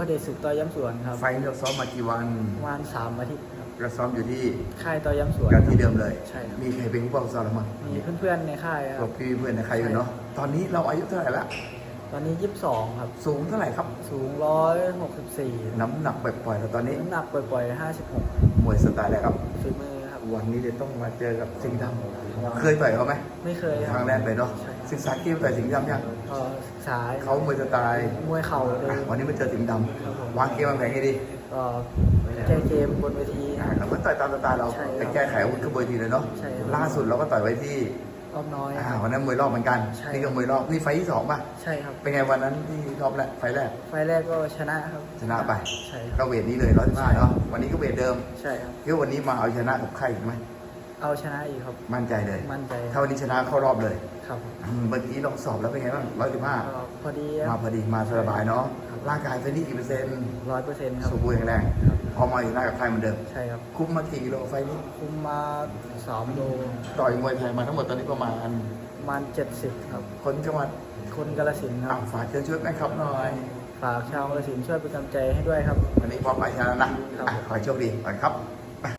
พระเดชศึกต่อย้ำสวนครับไฟล์เราซ้อมมากี่วันประมาณสามอาทิตย์ครับเราซ้อมอยู่ที่ค่ายต่อย้ำสวน กันที่เดิมเลย ใช่ครับ มีใครเป็นผู้ปกครองซ้อมเรามั้งมีเพื่อนๆในค่ายคพวรักบพี่เพื่อนในใครอยู่เนาะตอนนี้เราอายุเท่าไหร่ละตอนนี้ยี่สิบสองครับ สูงเท่าไหร่ครับ สูงร้อยหกสิบสี่น้ำหนักปล่อยๆเราตอนนี้น้ำหนักปล่อยๆห้าสิบหกมวยสไตล์อะไรครับ ฝีมือครับ วันนี้จะต้องมาเจอกับสิงห์ดำเคยต่อยเขาไหมไม่เคยคครัรั้บงแรกเลยเนาะใช่ศึกษาเกมต่อยสิงห์ดำยังก็ศึกษาเขามวยสไตล์มวยเข่าเลยอะวันนี้มาเจอสิงห์ดำวางเกมวางแผนให้ดีก็แก้เกมบนเวทีอะเราก็ต่อยตามสไตล์เราใช่ครับไปแก้ไขอาวุ้นขบวนทีเลยเนาะใช่ครับล่าสุดเราก็ต่อยไว้ที่ รอบน้อย อ่าวันนั้นมวยรอบเหมือนกันใช่ นี่ก็มวยรอบนี่ไฟล์ที่สองป่ะใช่ครับ เป็นไงวันนั้นที่รอบแรกไฟล์แรก ไฟล์แรกก็ชนะครับชนะไป ใช่คก็รับ เวทนี้เลยร้อยสิบห้าเนาะวันนี้ก็เวทเดิมใช่ครับ คิดว่าวันนี้มาเอาชนะกับใครอีกไหม เอาชนะอีกครับ มั่นใจเลยมั่นใจถ้าวันนี้ชนะเข้ารอบเลยครับอืมเมื่อกี้ลองสอบแล้วเป็นไงบ้างร้อยสิบห้าก็พอดีมาพอดีมาสบายเนาะร่างกายไฟล์นี้กี่เปอร์เซ็นต์ร้อยเปอร์เซ็นต์ครับ สมบูรณ์แข็งแรงพอมาอยู่หน้ากับใครเหมือนเดิม ใช่ครับคุ้มมากี่กิโลไฟล์นี้คุมมาสามโลต่อยมวยไทยมาทั้งหมดตอนนี้ประมาณประมาณเจ็ดสิบครับ คนจังหวัดคนกาลสินธุ์คอะรับฝากเชิญช่วยแม่ครับหน่อย ฝากชาวกาลสินธุ์ช่วยเป็นกำลังใจให้ด้วยครับ วันนี้พร้อมไปชนะนะครับ อะขอให้โชคดีก่อนครับ